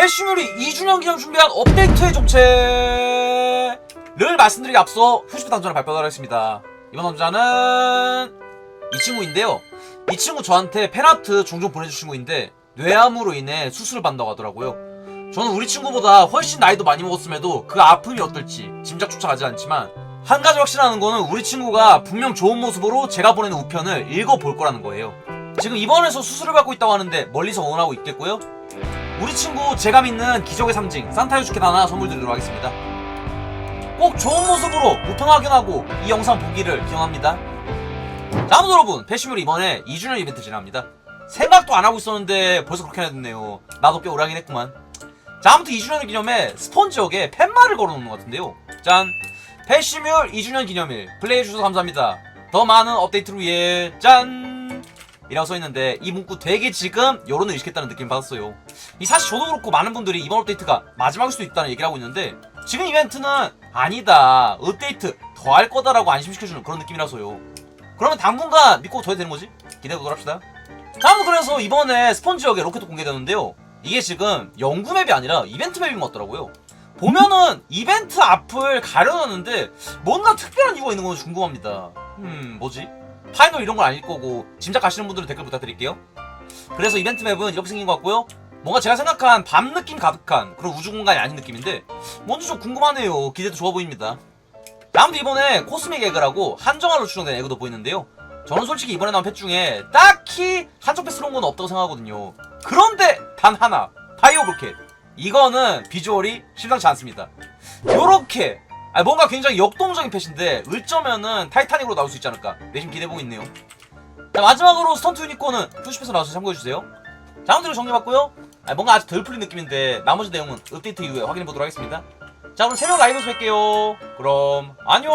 패시뮬이 2주년 기념 준비한 업데이트의 정체를 말씀드리기 앞서 휴식부 단전을 발표하도록 하겠습니다. 이번 남자는 이 친구인데요. 이 친구 저한테 팬아트 종종 보내주신 친구인데 뇌암으로 인해 수술을 받는다고 하더라고요. 저는 우리 친구보다 훨씬 나이도 많이 먹었음에도 그 아픔이 어떨지 짐작조차 가지 않지만 한 가지 확실한 거는 우리 친구가 분명 좋은 모습으로 제가 보내는 우편을 읽어볼 거라는 거예요. 지금 입원해서 수술을 받고 있다고 하는데 멀리서 응원하고 있겠고요. 우리 친구 제가 믿는 기적의 상징 산타유스켓 하나 선물 드리도록 하겠습니다. 꼭 좋은 모습으로 우편 확인하고 이 영상 보기를 기원합니다. 자, 아무튼 여러분 패시뮬 이번에 2주년 이벤트 진행합니다. 생각도 안 하고 있었는데 벌써 그렇게 됐네요. 나도 꽤 오라긴 했구만. 자, 아무튼 2주년 기념에 스펀지역에 팻말을 걸어놓는 것 같은데요. 짠! 패시뮬 2주년 기념일 플레이해주셔서 감사합니다. 더 많은 업데이트를 위해 짠! 이라고 써있는데 이 문구 되게 지금 여론을 의식했다는 느낌 받았어요. 이 사실 저도 그렇고 많은 분들이 이번 업데이트가 마지막일 수도 있다는 얘기를 하고 있는데 지금 이벤트는 아니다 업데이트 더 할 거다라고 안심시켜주는 그런 느낌이라서요. 그러면 당분간 믿고 더 해야 되는 거지? 기대해보도록 합시다. 다음은 그래서 이번에 스펀지역에 로켓도 공개되는데요. 이게 지금 연구 맵이 아니라 이벤트 맵인 것 같더라고요. 보면은 이벤트 앞을 가려놨는데 뭔가 특별한 이유가 있는 건지 궁금합니다. 음, 뭐지? 파이널 이런 걸 아닐 거고 짐작 가시는 분들은 댓글 부탁드릴게요. 그래서 이벤트 맵은 이렇게 생긴 것 같고요. 뭔가 제가 생각한 밤 느낌 가득한 그런 우주 공간이 아닌 느낌인데 뭔지 좀 궁금하네요. 기대도 좋아 보입니다. 아무튼 이번에 코스믹 에그라고 한정화로 추정된 에그도 보이는데요. 저는 솔직히 이번에 나온 펫 중에 딱히 한정 패스러운 건 없다고 생각하거든요. 그런데 단 하나 다이오 브로켓 이거는 비주얼이 심상치 않습니다. 요렇게 아, 뭔가 굉장히 역동적인 펫인데 을쩌면은 타이타닉으로 나올 수 있지 않을까 내심 기대해보고 있네요. 자 마지막으로 스턴트 유니콘은 푸시패스 나와서 참고해주세요. 자 아무튼 정리해봤고요. 아, 뭔가 아직 덜 풀린 느낌인데 나머지 내용은 업데이트 이후에 확인해보도록 하겠습니다. 자 그럼 새로운 라이브에서 뵐게요. 그럼 안녕